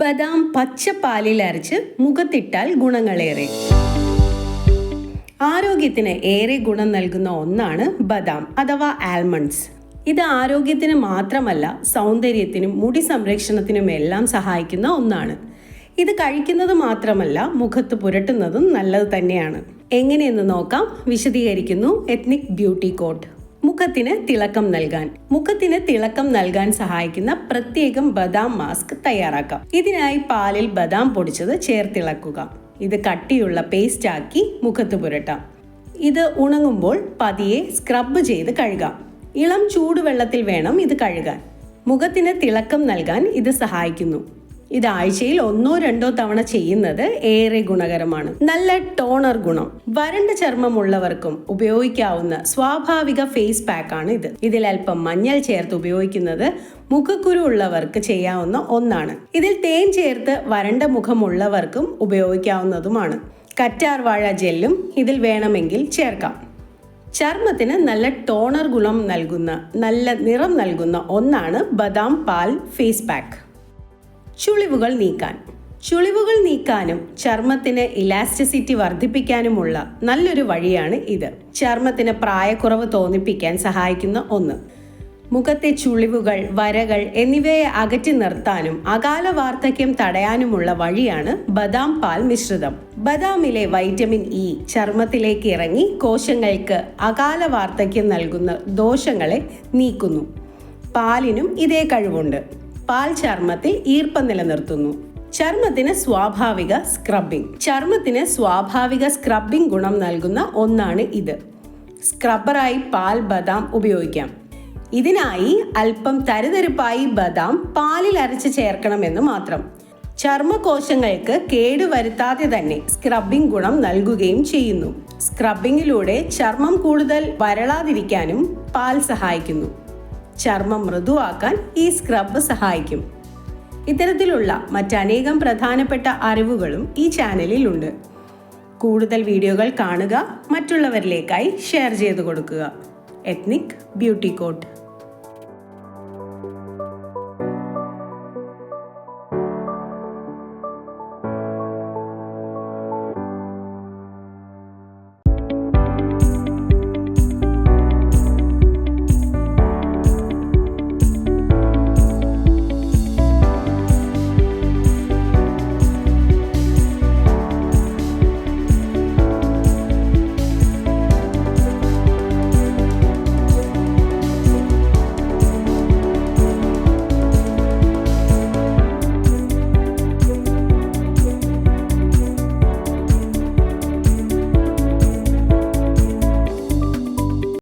ബദാം പച്ച പാലിൽ അരച്ച് മുഖത്തിട്ടാൽ ഗുണങ്ങളേറെ. ആരോഗ്യത്തിന് ഏറെ ഗുണം നൽകുന്ന ഒന്നാണ് ബദാം അഥവാ ആൽമണ്ട്സ്. ഇത് ആരോഗ്യത്തിന് മാത്രമല്ല സൗന്ദര്യത്തിനും മുടി സംരക്ഷണത്തിനും എല്ലാം സഹായിക്കുന്ന ഒന്നാണ്. ഇത് കഴിക്കുന്നത് മാത്രമല്ല മുഖത്ത് പുരട്ടുന്നതും നല്ലത് തന്നെയാണ്. എങ്ങനെയെന്ന് നോക്കാം. വിശദീകരിക്കുന്നു എത്നിക് ബ്യൂട്ടി കോട്ട്. മുഖത്തിന് തിളക്കം നൽകാൻ. മുഖത്തിന് തിളക്കം നൽകാൻ സഹായിക്കുന്ന പ്രത്യേകം ബദാം മാസ്ക് തയ്യാറാക്കാം. ഇതിനായി പാലിൽ ബദാം പൊടിച്ചത് ചേർത്തിളക്കുക. ഇത് കട്ടിയുള്ള പേസ്റ്റ് ആക്കി മുഖത്ത് പുരട്ടാം. ഇത് ഉണങ്ങുമ്പോൾ പതിയെ സ്ക്രബ് ചെയ്ത് കഴുകാം. ഇളം ചൂടുവെള്ളത്തിൽ വേണം ഇത് കഴുകാൻ. മുഖത്തിന് തിളക്കം നൽകാൻ ഇത് സഹായിക്കുന്നു. ഇത് ആഴ്ചയിൽ ഒന്നോ രണ്ടോ തവണ ചെയ്യുന്നത് ഏറെ ഗുണകരമാണ്. നല്ല ടോണർ ഗുണം. വരണ്ട ചർമ്മമുള്ളവർക്കും ഉപയോഗിക്കാവുന്ന സ്വാഭാവിക ഫേസ് പാക്ക് ആണ് ഇത്. ഇതിൽ അല്പം മഞ്ഞൾ ചേർത്ത് ഉപയോഗിക്കുന്നത് മുഖക്കുരു ഉള്ളവർക്ക് ചെയ്യാവുന്ന ഒന്നാണ്. ഇതിൽ തേൻ ചേർത്ത് വരണ്ട മുഖമുള്ളവർക്കും ഉപയോഗിക്കാവുന്നതുമാണ്. കറ്റാർ വാഴ ജെല്ലും ഇതിൽ വേണമെങ്കിൽ ചേർക്കാം. ചർമ്മത്തിന് നല്ല ടോണർ ഗുണം നൽകുന്ന നല്ല നിറം നൽകുന്ന ഒന്നാണ് ബദാം പാൽ ഫേസ് പാക്ക്. ചുളിവുകൾ നീക്കാൻ. ചുളിവുകൾ നീക്കാനും ചർമ്മത്തിന് ഇലാസ്റ്റിസിറ്റി വർദ്ധിപ്പിക്കാനുമുള്ള നല്ലൊരു വഴിയാണ് ഇത്. ചർമ്മത്തിന് പ്രായക്കുറവ് തോന്നിപ്പിക്കാൻ സഹായിക്കുന്ന ഒന്ന്. മുഖത്തെ ചുളിവുകൾ വരകൾ എന്നിവയെ അകറ്റി നിർത്താനും അകാല വാർദ്ധക്യം തടയാനുമുള്ള വഴിയാണ് ബദാം പാൽ മിശ്രിതം. ബദാമിലെ വൈറ്റമിൻ ഇ ചർമ്മത്തിലേക്ക് ഇറങ്ങി കോശങ്ങൾക്ക് അകാല വാർദ്ധക്യം നൽകുന്ന ദോഷങ്ങളെ നീക്കുന്നു. പാലിനും ഇതേ കഴിവുണ്ട്. പാൽ ചർമ്മത്തിൽ ഈർപ്പം നിലനിർത്തുന്നു. ചർമ്മത്തിന് സ്വാഭാവിക സ്ക്രബിംഗ് ചർമ്മത്തിന് സ്വാഭാവിക സ്ക്രബിംഗ് ഗുണം നൽകുന്ന ഒന്നാണ് ഇത്. സ്ക്രബ്ബറായി പാൽ ബദാം ഉപയോഗിക്കാം. ഇതിനായി അല്പം തരുതരുപ്പായി ബദാം പാലിൽ അരച്ച് ചേർക്കണമെന്ന് മാത്രം. ചർമ്മകോശങ്ങൾക്ക് കേടുവരുത്താതെ തന്നെ സ്ക്രബിംഗ് ഗുണം നൽകുകയും ചെയ്യുന്നു. സ്ക്രബിങ്ങിലൂടെ ചർമ്മം കൂടുതൽ വരളാതിരിക്കാനും പാൽ സഹായിക്കുന്നു. ചർമ്മം മൃദുവാക്കാൻ ഈ സ്ക്രബ് സഹായിക്കും. ഇത്തരത്തിലുള്ള മറ്റനേകം പ്രധാനപ്പെട്ട അറിവുകളും ഈ ചാനലിൽ ഉണ്ട്. കൂടുതൽ വീഡിയോകൾ കാണുക മറ്റുള്ളവരിലേക്കായി ഷെയർ ചെയ്തു കൊടുക്കുക. Ethnic beauty coat